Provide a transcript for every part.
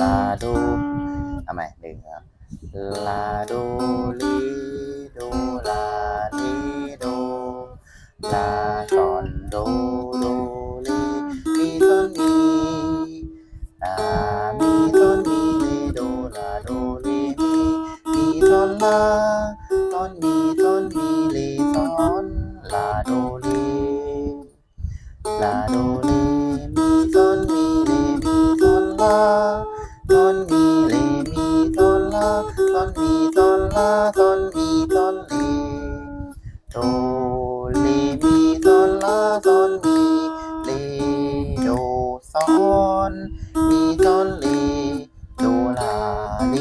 ลาโดเอาใหม่หนึ่งครับลาโดลีโดลาลีโดลาซอนโดโดลีมีซอนมีลามีซอนมีเลโดลาโดลีมีมีซอนลาซอนมีซอนมีเลซอนลาโดลีลาโดาซอนมีเลมีซอนลาซอนมีซอนลาซอนมีซอนเลโดเลมีซอนลาซอนมีเลโดซอนมีซอนเลโดลาเล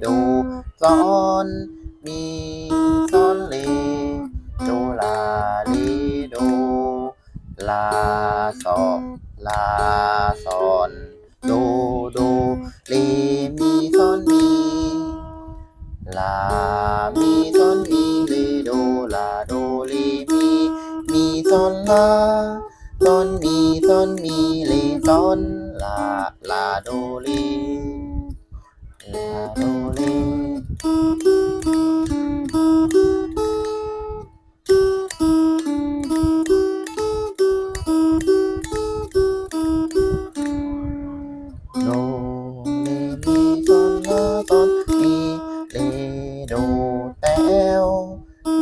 โดซอนมีซอนเลโดลาเลโดลาซอลาซอ มีซอนมีเลโดลาโดเลมีมีซอนลาซอนมีซอนมีเลซอนลาลาโดเลลาโดเล แต้ว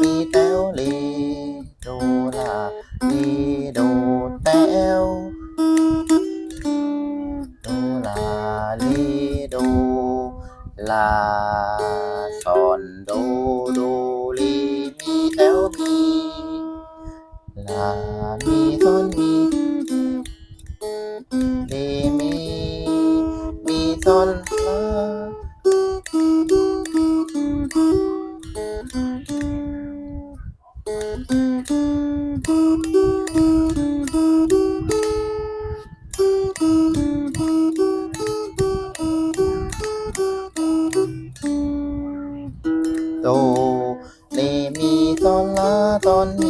มีแต้วลโดลาลโดแต้วโดลาลโดลาซอนโดโดเลมีแต้วมีลามีซอนมีเลมีมีซอน โดเลมีตอนลาซอนมี